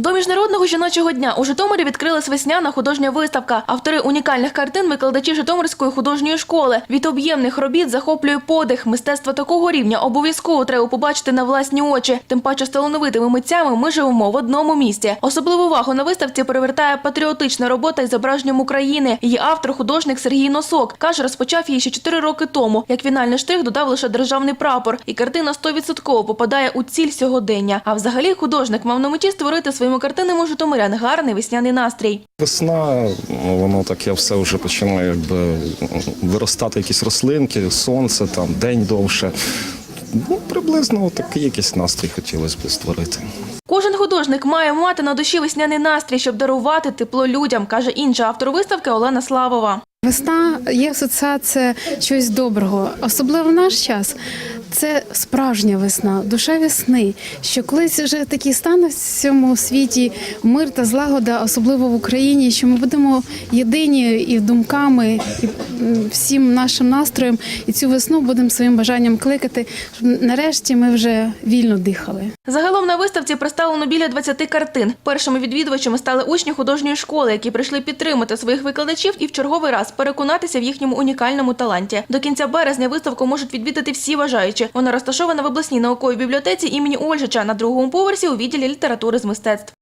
До міжнародного жіночого дня у Житомирі відкрилась весняна художня виставка. Автори унікальних картин викладачі Житомирської художньої школи. Від об'ємних робіт захоплює подих. Мистецтво такого рівня обов'язково треба побачити на власні очі. Тим паче з талановитими митцями ми живемо в одному місті. Особливу увагу на виставці привертає патріотична робота із зображенням України. Її автор художник Сергій Носок каже, розпочав її ще 4 роки тому. Як фінальний штрих додав лише державний прапор, і картина 100% попадає у ціль сьогодення. А взагалі художник мав на меті створити своїми картинами у житомирян гарний весняний настрій. Весна, ну, воно таке все вже починає якби виростати якісь рослинки, сонце, там день довше. Ну, приблизно такий якийсь настрій хотілося б створити. Кожен художник має мати на душі весняний настрій, щоб дарувати тепло людям, каже інша автор виставки Олена Славова. Весна є асоціація чогось доброго, особливо в наш час. Це справжня весна, душа весни. Що колись вже такий стане в цьому світі мир та злагода, особливо в Україні, що ми будемо єдині і думками, і всім нашим настроєм, і цю весну будемо своїм бажанням кликати, щоб нарешті ми вже вільно дихали. Загалом на виставці представлено біля 20 картин. Першими відвідувачами стали учні художньої школи, які прийшли підтримати своїх викладачів і в черговий раз переконатися в їхньому унікальному таланті. До кінця березня виставку можуть відвідати всі бажаючі. Вона розташована в обласній науковій бібліотеці імені Ольжича на другому поверсі у відділі літератури з мистецтв.